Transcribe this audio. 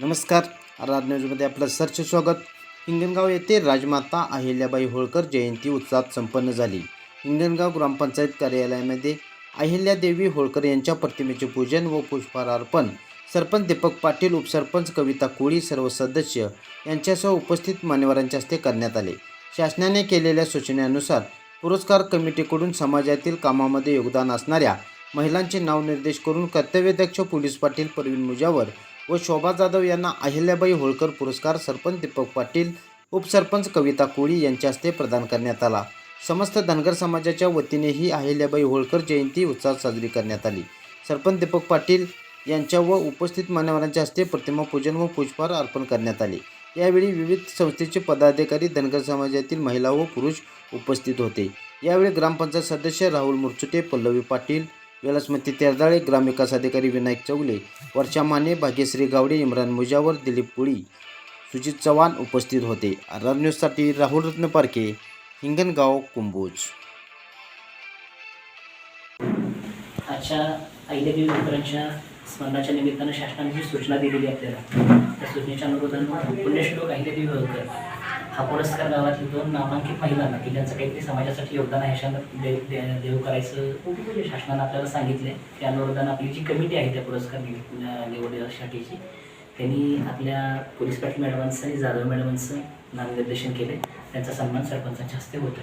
नमस्कार. आर न्यूजमध्ये आपलं सरचे स्वागत. हिंगणगाव येथे राजमाता अहिल्याबाई होळकर जयंती उत्साहात संपन्न झाली. हिंगणगाव ग्रामपंचायत कार्यालयामध्ये अहिल्यादेवी होळकर यांच्या प्रतिमेचे पूजन व पुष्पहार अर्पण सरपंच दीपक पाटील उपसरपंच कविता कोळी सर्व सदस्य यांच्यासह उपस्थित मान्यवरांच्या हस्ते करण्यात आले. शासनाने केलेल्या सूचनेनुसार पुरस्कार कमिटीकडून समाजातील कामामध्ये योगदान असणाऱ्या महिलांचे नाव निर्देश करून कर्तव्यध्यक्ष पोलीस पाटील प्रवीण मुजावर व शोभा जाधव यांना अहिल्याबाई होळकर पुरस्कार सरपंच दीपक पाटील उपसरपंच कविता कोळी यांच्या हस्ते प्रदान करण्यात आला. समस्त धनगर समाजाच्या वतीनेही अहिल्याबाई होळकर जयंती उत्साहात साजरी करण्यात आली. सरपंच दीपक पाटील यांच्या व उपस्थित मान्यवरांच्या हस्ते प्रतिमा पूजन व पुष्पहार अर्पण करण्यात आले. यावेळी विविध संस्थेचे पदाधिकारी धनगर समाजातील महिला व पुरुष उपस्थित होते. यावेळी ग्रामपंचायत सदस्य राहुल मुरचुटे पल्लवी पाटील विलासमती तेरदाळे ग्रामविकास अधिकारी विनायक चौगले. वर्षा माने भाग्यश्री गावडे इम्रान मुजावर दिलीप पुळी सुजित चव्हाण उपस्थित होते. आर न्यूजसाठी राहुल रत्न पारखे हिंगणगाव कुंभोज. आजच्या आईदेवी होळकरांच्या स्मरणाच्या निमित्तानं शासनाने जी सूचना दिलेली आपल्याला त्या सूचनेच्या अनुरोधानं पुण्यश्लोक आईदेवी होळकर हा पुरस्कार गावातील दोन नामांकित महिलांना की ज्यांचं काहीतरी समाजासाठी योगदान आहे अशा दे दे- देव करायचं शासनानं आपल्याला सांगितलं आहे त्या अनुरोधानं आपली जी कमिटी आहे त्या पुरस्कार निवडण्यासाठीची त्यांनी आपल्या पोलीस पाटील मॅडमांचं आणि जाधव मॅडमांचं नामनिर्देशन केलं त्यांचा सन्मान सरपंचांच्या हस्ते होतो